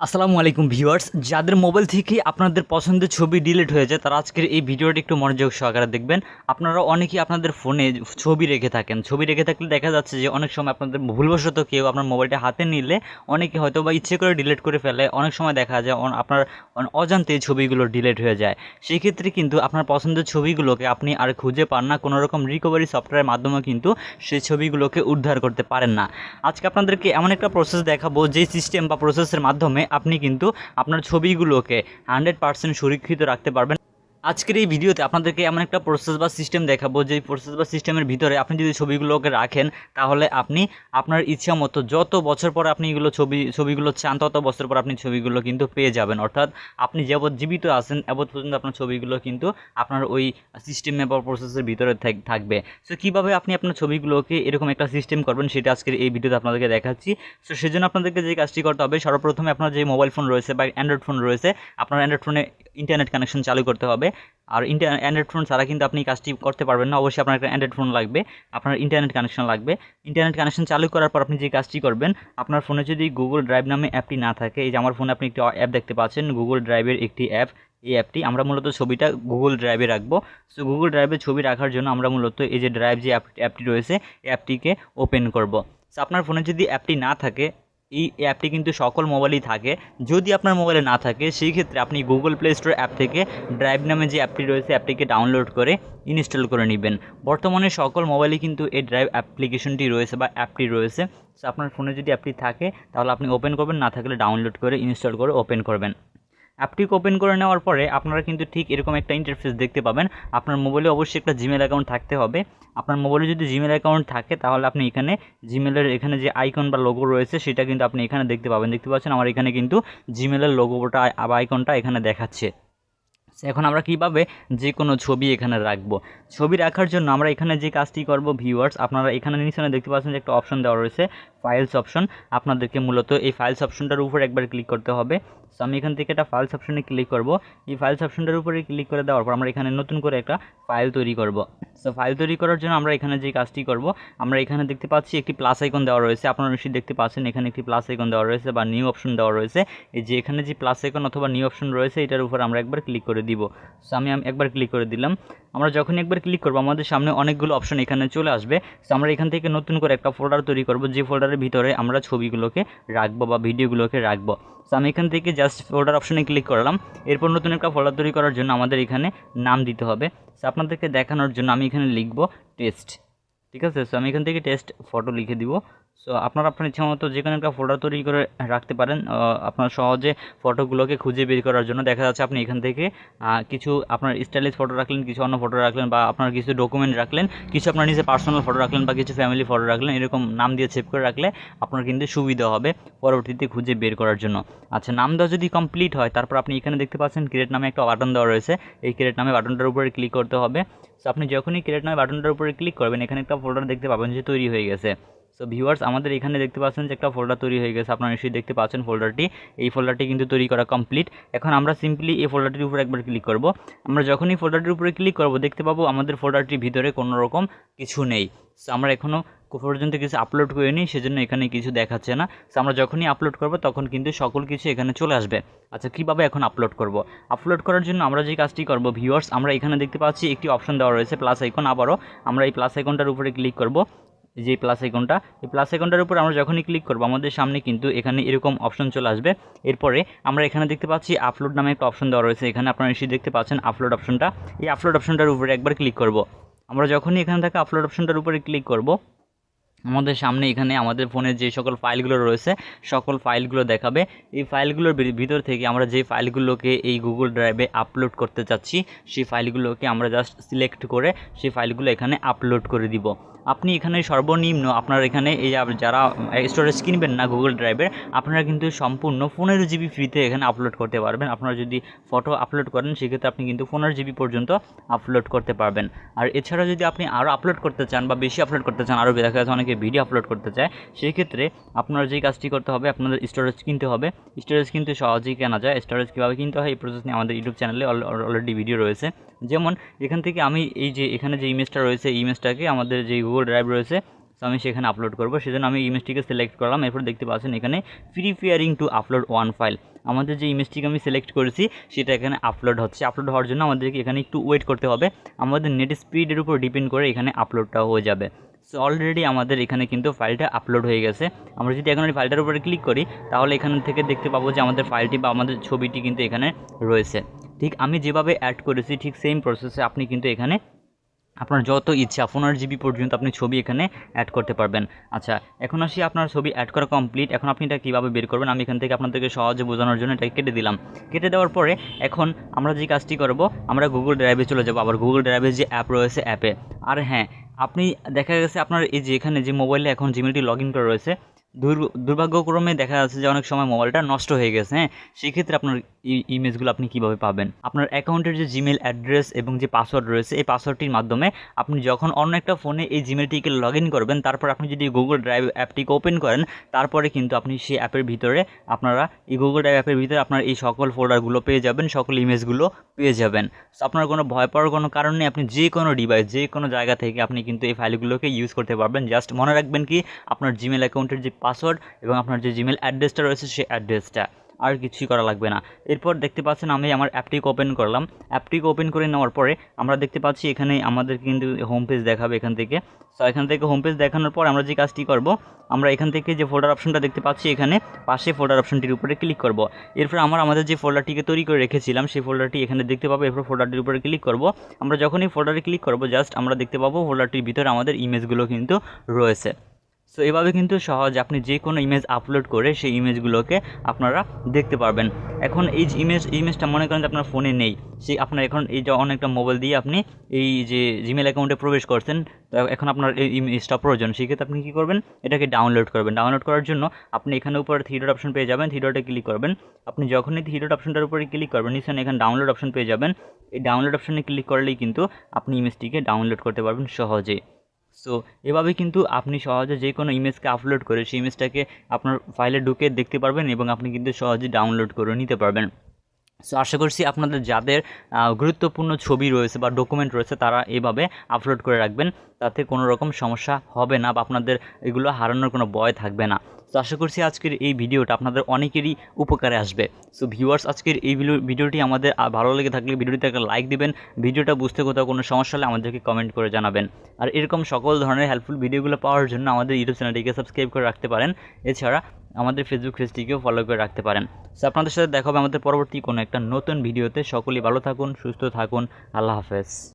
আসসালামু আলাইকুম ভিউয়ার্স। যাদের মোবাইল থেকে আপনাদের পছন্দের ছবি ডিলিট হয়ে যায়, তারা আজকের এই ভিডিওটি একটু মনোযোগ সহকারে দেখবেন। আপনারা অনেকেই আপনাদের ফোনে ছবি রেখে থাকেন। ছবি রেখে থাকলে দেখা যাচ্ছে যে অনেক সময় আপনাদের ভুলবশত কেউ আপনার মোবাইলটা হাতে নিলে অনেকে হয়তো বা ইচ্ছে করে ডিলিট করে ফেলে। অনেক সময় দেখা যায় আপনার অজান্তে ছবিগুলো ডিলিট হয়ে যায়। সেই ক্ষেত্রে কিন্তু আপনার পছন্দের ছবিগুলোকে আপনি আর খুঁজে পান না। কোনো রকম রিকভারি সফটওয়্যারের মাধ্যমে কিন্তু সেই ছবিগুলোকে উদ্ধার করতে পারেন না। আজকে আপনাদেরকে এমন একটা প্রসেস দেখাবো যে সিস্টেম বা প্রসেসের মাধ্যমে আপনি কিন্তু আপনার ছবিগুলোকে হান্ড্রেড পার্সেন্ট সুরক্ষিত রাখতে পারবেন। আজকের এই ভিডিওতে আপনাদেরকে এমন একটা প্রসেস বা সিস্টেম দেখাবো যে প্রসেস বা সিস্টেমের ভিতরে আপনি যদি ছবিগুলোকে রাখেন, তাহলে আপনি আপনার ইচ্ছা মতো যত বছর পর আপনি এগুলো ছবি, ছবিগুলো চান, তত বছর পর আপনি ছবিগুলো কিন্তু পেয়ে যাবেন। অর্থাৎ আপনি যাবৎ জীবিত আছেন যাবৎ পর্যন্ত আপনার ছবিগুলো কিন্তু আপনার ওই সিস্টেমে বা প্রসেসের ভিতরে থাক- থাকবে। সো কীভাবে আপনি আপনার ছবিগুলোকে এরকম একটা সিস্টেম করবেন, সেটা আজকের এই ভিডিওতে আপনাদেরকে দেখাচ্ছি। সো সেজন্য আপনাদেরকে যে কাজটি করতে হবে, সর্বপ্রথমে আপনার যে মোবাইল ফোন রয়েছে বা অ্যান্ড্রয়েড ফোন রয়েছে, আপনার অ্যান্ড্রয়েড ফোনে ইন্টারনেট কানেকশন চালু করতে হবে। আর ইন্টার অ্যান্ড্রয়েড ফোন ছাড়া কিন্তু আপনি কাজটি করতে পারবেন না। অবশ্যই আপনার একটা অ্যান্ড্রয়েড ফোন লাগবে, আপনার ইন্টারনেট কানেকশন লাগবে। ইন্টারনেট কানেকশন চালু করার পর আপনি যে কাজটি করবেন, আপনার ফোনে যদি গুগল ড্রাইভ নামে অ্যাপটি না থাকে, এই যে আমার ফোনে আপনি একটি অ্যাপ দেখতে পাচ্ছেন গুগল ড্রাইভের একটি অ্যাপ এই অ্যাপটি আমরা মূলত ছবিটা গুগল ড্রাইভে রাখব। সো গুগল ড্রাইভে ছবি রাখার জন্য আমরা মূলত এই যে ড্রাইভ যে অ্যাপ অ্যাপটি রয়েছে অ্যাপটিকে ওপেন করব। সো আপনার ফোনে যদি অ্যাপটি না থাকে এই অ্যাপটি কিন্তু সকল মোবাইলেই থাকে। যদি আপনার মোবাইলে না থাকে, সেই ক্ষেত্রে আপনি গুগল প্লে স্টোর অ্যাপ থেকে ড্রাইভ নামে যে অ্যাপটি রয়েছে, অ্যাপটিকে ডাউনলোড করে ইনস্টল করে নেবেন। বর্তমানে সকল মোবাইলে কিন্তু এই ড্রাইভ অ্যাপ্লিকেশনটি রয়েছে বা অ্যাপটি রয়েছে। সো আপনার ফোনে যদি অ্যাপটি থাকে, তাহলে আপনি ওপেন করবেন, না থাকলে ডাউনলোড করে ইনস্টল করে ওপেন করবেন। অ্যাপটিকে ওপেন করে নেওয়ার পরে আপনারা কিন্তু ঠিক এরকম একটা ইন্টারফেস দেখতে পাবেন। আপনার মোবাইলে অবশ্যই একটা জিমেল অ্যাকাউন্ট থাকতে হবে। আপনার মোবাইলে যদি জিমেল অ্যাকাউন্ট থাকে, তাহলে আপনি এখানে জিমেলের এখানে যে আইকন বা লোগো রয়েছে, সেটা কিন্তু আপনি এখানে দেখতে পাবেন। দেখতে পাচ্ছেন আমার এখানে কিন্তু জিমেলের লোগোটা বা আইকনটা এখানে দেখাচ্ছে। এখন আমরা কীভাবে যে কোনো ছবি এখানে রাখব? ছবি রাখার জন্য আমরা এখানে যে কাজটি করব ভিউয়ার্স আপনারা এখানে নিচে দেখতে পাচ্ছেন যে একটা অপশন দেওয়া রয়েছে ফাইলস অপশন আপনাদেরকে মূলত এই ফাইলস অপশনটার উপর একবার ক্লিক করতে হবে। সো আমি এখান থেকে একটা ফাইলস অপশনে ক্লিক করব। এই ফাইলস অপশনটার উপরে ক্লিক করে দেওয়ার পর আমরা এখানে নতুন করে একটা ফাইল তৈরি করব। সো ফাইল তৈরি করার জন্য আমরা এখানে যে কাজটি করব, আমরা এখানে দেখতে পাচ্ছি একটি প্লাস আইকন দেওয়া রয়েছে। আপনারা নিশ্চয়ই দেখতে পাচ্ছেন এখানে একটি প্লাস আইকন দেওয়া রয়েছে বা নিউ অপশন দেওয়া রয়েছে। এই যে এখানে যে প্লাস আইকন অথবা নিউ অপশন রয়েছে, এটার উপর আমরা একবার ক্লিক করে দিব। সো আমি একবার ক্লিক করে দিলাম। আমরা যখনই একবার ক্লিক করব, আমাদের সামনে অনেকগুলো অপশন এখানে চলে আসবে। সো আমরা এখান থেকে নতুন করে একটা ফোল্ডার তৈরি করব, যে ফোল্ডারের ভিতরে আমরা ছবিগুলোকে রাখব বা ভিডিওগুলোকে রাখব। সো আমি এখান থেকে জাস্ট ফোল্ডার অপশনে ক্লিক করলাম। এরপর নতুন একটা ফোল্ডার তৈরি করার জন্য আমাদের এখানে নাম দিতে হবে। সো আপনাদেরকে দেখানোর জন্য আমি এখানে লিখব টেস্ট ঠিক আছে? সো আমি এখান থেকে টেস্ট ফটো লিখে দিব। সো আপনারা, আপনার ইচ্ছা মতো যে কোনো একটা ফোল্ডার তৈরি করে রাখতে পারেন। আপনার সহজে ফটোগুলোকে খুঁজে বের করার জন্য। দেখা যাচ্ছে আপনি এখান থেকে কিছু আপনার স্টাইলিশ ফটো রাখলেন, কিছু অন্য ফটো রাখলেন বা আপনার কিছু ডকুমেন্ট রাখলেন, কিছু আপনার নিজে পার্সোনাল ফটো রাখলেন বা কিছু ফ্যামিলি ফটো রাখলেন, এরকম নাম দিয়ে সেভ করে রাখলে আপনার কিন্তু সুবিধা হবে পরবর্তীতে খুঁজে বের করার জন্য। আচ্ছা নাম দেওয়া যদি কমপ্লিট হয়, তারপর আপনি এখানে দেখতে পাচ্ছেন ক্রিয়েট নামে একটা বাটন দেওয়া রয়েছে। এই ক্রিয়েট নামে বাটনটার উপরে ক্লিক করতে হবে। সো আপনি যখনই ক্রিয়েট নামে বাটনটার উপরে ক্লিক করবেন, এখানে একটা ফোল্ডার দেখতে পাবেন যে তৈরি হয়ে গেছে। সো ভিউয়ার্স আমাদের এখানে দেখতে পাচ্ছেন যে একটা ফোল্ডার তৈরি হয়ে গেছে। আপনারা নিশ্চয়ই দেখতে পাচ্ছেন ফোল্ডারটি এই ফোল্ডারটি কিন্তু তৈরি করা কমপ্লিট এখন আমরা সিম্পলি এই ফোল্ডারটির উপরে একবার ক্লিক করব। আমরা যখনই ফোল্ডারটির উপরে ক্লিক করব, দেখতে পাবো আমাদের ফোল্ডারটির ভিতরে কোনো রকম কিছু নেই। সো আমরা এখনও পর্যন্ত কিছু আপলোড করিনি, সেজন্য এখানে কিছু দেখাচ্ছে না। সো আমরা যখনই আপলোড করব, তখন কিন্তু সকল কিছু এখানে চলে আসবে। আচ্ছা কীভাবে এখন আপলোড করব? আপলোড করার জন্য আমরা যে কাজটি করব ভিউয়ার্স আমরা এখানে দেখতে পাচ্ছি একটি অপশন দেওয়া রয়েছে প্লাস আইকন আবারও। আমরা এই প্লাস আইকনটার উপরে ক্লিক করব। যে প্লাস আইকনটা এই প্লাস আইকনটার উপর আমরা যখনই ক্লিক করব, আমাদের সামনে কিন্তু এখানে এরকম অপশন চলে আসবে। এরপরে আমরা এখানে দেখতে পাচ্ছি আপলোড নামে একটা অপশন দেওয়া রয়েছে। এখানে আপনারা নিশ্চয়ই দেখতে পাচ্ছেন আপলোড অপশনটা এই আপলোড অপশনটার উপরে একবার ক্লিক করব। আমরা যখনই এখানে থাকা আপলোড অপশনটার উপরে ক্লিক করব, আমাদের সামনে এখানে আমাদের ফোনে যে সকল ফাইলগুলো রয়েছে, সকল ফাইলগুলো দেখাবে। এই ফাইলগুলোর ভিতর থেকে আমরা যে ফাইলগুলোকে এই গুগল ড্রাইভে আপলোড করতে চাচ্ছি, সেই ফাইলগুলোকে আমরা জাস্ট সিলেক্ট করে সেই ফাইলগুলো এখানে আপলোড করে দিব। আপনি এখানে সর্বনিম্ন আপনার এখানে এই যারা স্টোরেজ কিনবেন না গুগল ড্রাইভের আপনারা কিন্তু সম্পূর্ণ পনেরো জিবি ফ্রিতে এখানে আপলোড করতে পারবেন। আপনারা যদি ফটো আপলোড করেন, সেক্ষেত্রে আপনি কিন্তু পনেরো জিবি পর্যন্ত আপলোড করতে পারবেন। আর এছাড়া যদি আপনি আরও আপলোড করতে চান বা বেশি আপলোড করতে চান আরও দেখা যাচ্ছে অনেকে ভিডিও আপলোড করতে চায় সেই ক্ষেত্রে আপনার যেই কাজটি করতে হবে, আপনাদের স্টোরেজ কিনতে হবে। স্টোরেজ কিন্তু সহজেই কেনা যায়। স্টোরেজ কীভাবে কিনতে হয়, এই প্রসেস নিয়ে আমাদের ইউটিউব চ্যানেলে অলরেডি ভিডিও রয়েছে। যেমন এখান থেকে আমি এই যে এখানে যে ইমেজটা রয়েছে ইমেজটাকে আমাদের যে গুগল ড্রাইভ রয়েছে সো আমি সেখানে আপলোড করব। সেজন্য আমি ইমেজটিকে সিলেক্ট করলাম। এরপর দেখতে পাচ্ছেন এখানে preparing to upload one file আমাদের যে ইমেজটিকে আমি সিলেক্ট করেছি, সেটা এখানে আপলোড হচ্ছে। আপলোড হওয়ার জন্য আমাদেরকে এখানে একটু ওয়েট করতে হবে। আমাদের নেট স্পিডের উপর ডিপেন্ড করে এখানে আপলোডটা হয়ে যাবে। সো অলরেডি আমাদের এখানে কিন্তু ফাইলটা আপলোড হয়ে গেছে। আমরা যদি এখন এই ফাইলটার উপরে ক্লিক করি, তাহলে এখান থেকে দেখতে পাবো যে আমাদের ফাইলটি বা আমাদের ছবিটি কিন্তু এখানে রয়েছে। ঠিক আমি যেভাবে অ্যাড করেছি, ঠিক সেম প্রসেসে আপনি কিন্তু এখানে আপনার যত ইচ্ছা পনেরো জিবি পর্যন্ত আপনি ছবি এখানে অ্যাড করতে পারবেন। আচ্ছা এখন আসি আপনার ছবি অ্যাড করা কমপ্লিট এখন আপনি এটা কীভাবে বের করবেন? আমি এখান থেকে আপনাদেরকে সহজে বোঝানোর জন্য এটা কেটে দিলাম। কেটে দেওয়ার পরে এখন আমরা যে কাজটি করব, আমরা গুগল ড্রাইভে চলে যাব। আবার গুগল ড্রাইভে যে অ্যাপ রয়েছে অ্যাপে আর হ্যাঁ আপনি দেখা গেছে আপনার এই যে এখানে যে মোবাইলে এখন জিমেলটি লগ ইন করা রয়েছে, দুর, দুর্ভাগ্যক্রমে দেখা যাচ্ছে যে অনেক সময় মোবাইলটা নষ্ট হয়ে গেছে হ্যাঁ? সেক্ষেত্রে আপনার ইমেজগুলো আপনি কীভাবে পাবেন? আপনার অ্যাকাউন্টের যে জিমেল অ্যাড্রেস এবং যে পাসওয়ার্ড রয়েছে এই পাসওয়ার্ডটির মাধ্যমে আপনি যখন অন্য একটা ফোনে এই জিমেলটিকে লগ ইন করবেন তারপর আপনি যদি গুগল ড্রাইভ অ্যাপটিকে ওপেন করেন তারপরে কিন্তু আপনি সেই অ্যাপের ভিতরে আপনারা এই গুগল ড্রাইভ অ্যাপের ভিতরে আপনার এই সকল ফোল্ডারগুলো পেয়ে যাবেন সকল ইমেজগুলো পেয়ে যাবেন। So, আপনার কোনো ভয় পাওয়ার কোনো কারণ নেই আপনি যে কোনো ডিভাইস যে কোনো জায়গা থেকে আপনি কিন্তু এই ফাইলগুলোকে ইউজ করতে পারবেন। জাস্ট মনে রাখবেন কি আপনার জিমেল অ্যাকাউন্টের যে পাসওয়ার্ড এবং আপনার যে জিমেল অ্যাড্রেসটা রয়েছে সেই অ্যাড্রেসটা আর কিছুই করা লাগবে না। এরপর দেখতে পাচ্ছেন আমি আমার অ্যাপটিকে ওপেন করলাম। অ্যাপটিকে ওপেন করে নেওয়ার পরে আমরা দেখতে পাচ্ছি এখানে আমাদের কিন্তু হোম পেজ দেখাবে এখান থেকে। সো এখান থেকে হোম পেজ দেখানোর পর আমরা যে কাজটি করব, আমরা এখান থেকে যে ফোল্ডার অপশনটা দেখতে পাচ্ছি এখানে, পাশে ফোল্ডার অপশনটির উপরে ক্লিক করব। এরপর আমরা আমাদের যে ফোল্ডারটিকে তৈরি করে রেখেছিলাম, সেই ফোল্ডারটি এখানে দেখতে পাবো। এরপর ফোল্ডারটির উপরে ক্লিক করব। আমরা যখনই ফোল্ডারে ক্লিক করব জাস্ট আমরা দেখতে পাবো ফোল্ডারটির ভিতরে আমাদের ইমেজগুলো কিন্তু রয়েছে। সো এভাবে কিন্তু সহজ আপনি যে কোনো ইমেজ আপলোড করে সেই ইমেজগুলোকে আপনারা দেখতে পারবেন। এখন এই ইমেজ ইমেজটা মনে করেন যে আপনার ফোনে নেই। সেই আপনার এখন এই যে অনেকটা মোবাইল দিয়ে আপনি এই যে জিমেল অ্যাকাউন্টে প্রবেশ করছেন, তো এখন আপনার এই ইমেজটা প্রয়োজন। সেক্ষেত্রে আপনি কী করবেন? এটাকে ডাউনলোড করবেন। ডাউনলোড করার জন্য আপনি এখানে উপরে থ্রি ডট অপশন পেয়ে যাবেন। থ্রি ডটে ক্লিক করবেন। আপনি যখনই থ্রি ডট অপশনটার উপরে ক্লিক করবেন, নিশ্চয়ই এখানে ডাউনলোড অপশন পেয়ে যাবেন। এই ডাউনলোড অপশনে ক্লিক করলেই কিন্তু আপনি ইমেজটিকে ডাউনলোড করতে পারবেন সহজেই। সো এভাবে কিন্তু আপনি সহজে যে কোনো ইমেজকে আপলোড করে সেই ইমেজটাকে আপনার ফাইলে ঢুকে দেখতে পারবেন এবং আপনি কিন্তু সহজে ডাউনলোড করে নিতে পারবেন। সো আশা করছি আপনাদের যাদের গুরুত্বপূর্ণ ছবি রয়েছে বা ডকুমেন্ট রয়েছে তারা এভাবে আপলোড করে রাখবেন। তাতে কোনো রকম সমস্যা হবে না বা আপনাদের এগুলো হারানোর কোনো ভয় থাকবে না। তো আশা করছি আজকের এই ভিডিওটা আপনাদের অনেকেরই উপকারে আসবে। সো ভিউয়ার্স আজকের এই ভিডিও- ভিডিওটি আমাদের ভালো লেগে থাকলে ভিডিওটিতে একটা লাইক দিবেন। ভিডিওটা বুঝতে কোথাও কোনো সমস্যা হলে আমাদেরকে কমেন্ট করে জানাবেন। আর এরকম সকল ধরনের হেল্পফুল ভিডিওগুলো পাওয়ার জন্য আমাদের ইউটিউব চ্যানেলটিকে সাবস্ক্রাইব করে রাখতে পারেন। এছাড়া আমাদের ফেসবুক পেজটিকেও ফলো করে রাখতে পারেন। সো আপনাদের সাথে দেখা হবে আমাদের পরবর্তী কোনো একটা নতুন ভিডিওতে সকলেই ভালো থাকুন, সুস্থ থাকুন। আল্লাহ হাফেজ।